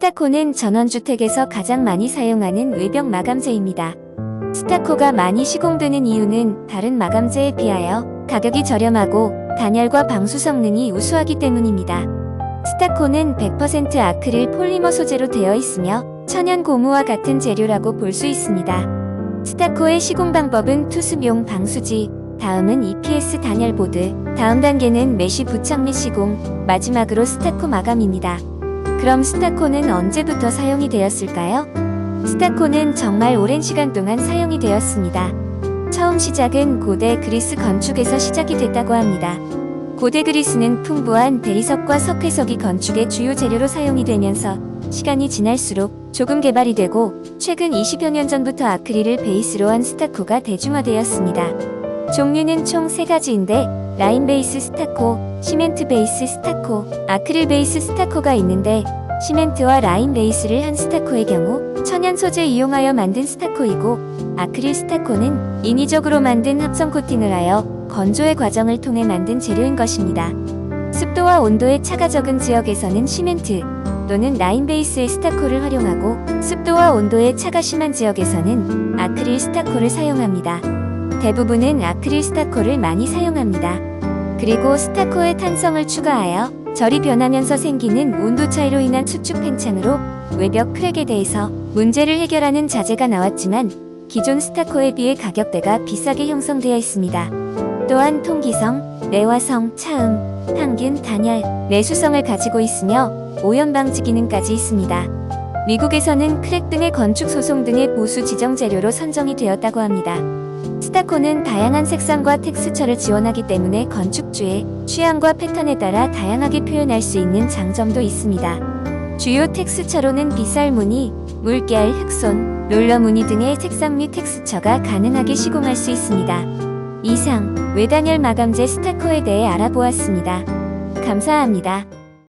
스타코는 전원주택에서 가장 많이 사용하는 외벽 마감재입니다. 스타코가 많이 시공되는 이유는 다른 마감재에 비하여 가격이 저렴하고 단열과 방수 성능이 우수하기 때문입니다. 스타코는 100% 아크릴 폴리머 소재로 되어 있으며 천연 고무와 같은 재료라고 볼 수 있습니다. 스타코의 시공 방법은 투습용 방수지, 다음은 EPS 단열보드, 다음 단계는 메쉬 부착 및 시공, 마지막으로 스타코 마감입니다. 그럼 스타코는 언제부터 사용이 되었을까요? 스타코는 정말 오랜 시간 동안 사용이 되었습니다. 처음 시작은 고대 그리스 건축에서 시작이 됐다고 합니다. 고대 그리스는 풍부한 대리석과 석회석이 건축의 주요 재료로 사용이 되면서 시간이 지날수록 조금 개발이 되고 최근 20여 년 전부터 아크릴을 베이스로 한 스타코가 대중화되었습니다. 종류는 총 3가지인데 라인 베이스 스타코, 시멘트 베이스 스타코, 아크릴 베이스 스타코가 있는데 시멘트와 라인 베이스를 한 스타코의 경우 천연 소재 이용하여 만든 스타코이고 아크릴 스타코는 인위적으로 만든 합성 코팅을 하여 건조의 과정을 통해 만든 재료인 것입니다. 습도와 온도의 차가 적은 지역에서는 시멘트 또는 라인 베이스의 스타코를 활용하고 습도와 온도의 차가 심한 지역에서는 아크릴 스타코를 사용합니다. 대부분은 아크릴 스타코를 많이 사용합니다. 그리고 스타코의 탄성을 추가하여 절이 변하면서 생기는 온도 차이로 인한 수축 팽창으로 외벽 크랙에 대해서 문제를 해결하는 자재가 나왔지만 기존 스타코에 비해 가격대가 비싸게 형성되어 있습니다. 또한 통기성, 내화성, 차음, 항균, 단열, 내수성을 가지고 있으며 오염 방지 기능까지 있습니다. 미국에서는 크랙 등의 건축 소송 등의 보수 지정 재료로 선정이 되었다고 합니다. 스타코는 다양한 색상과 텍스처를 지원하기 때문에 건축주의 취향과 패턴에 따라 다양하게 표현할 수 있는 장점도 있습니다. 주요 텍스처로는 빗살 무늬, 물결, 흑손, 롤러 무늬 등의 색상 및 텍스처가 가능하게 시공할 수 있습니다. 이상 외단열 마감재 스타코에 대해 알아보았습니다. 감사합니다.